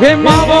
હે માવો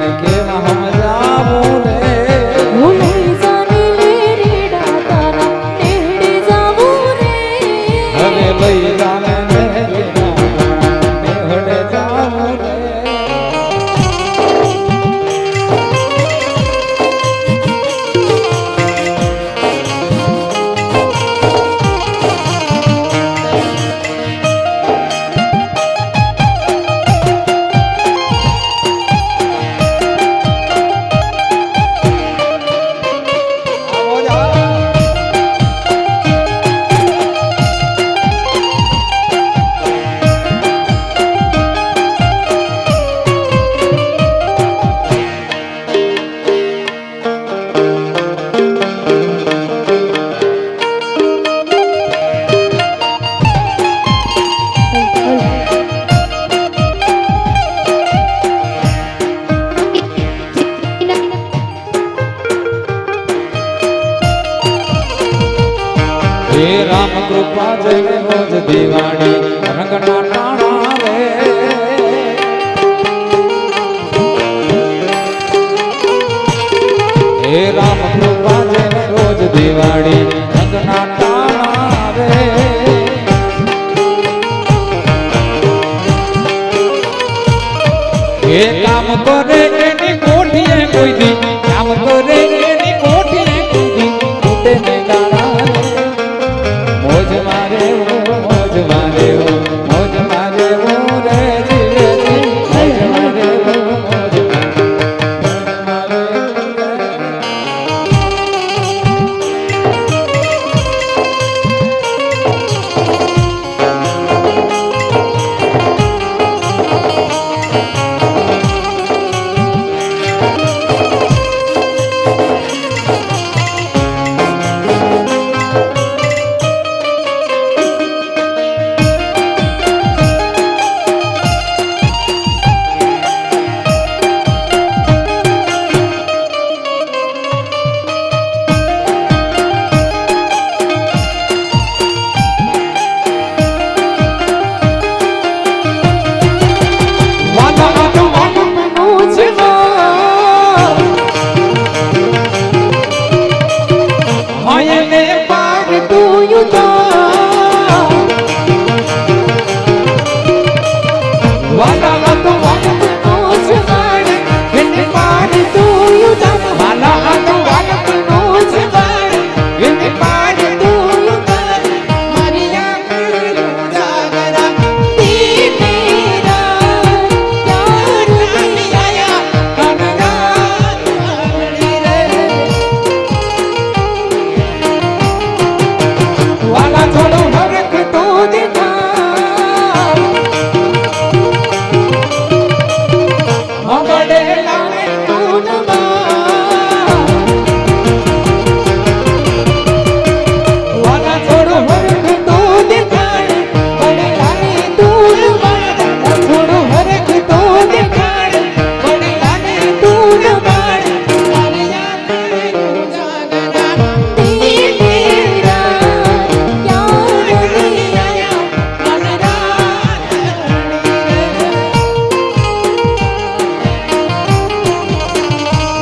દિવાળી રંગના ટાણા રે. હે રામ કૃપા જય રોજ દિવાળી રંગના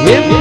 Bien.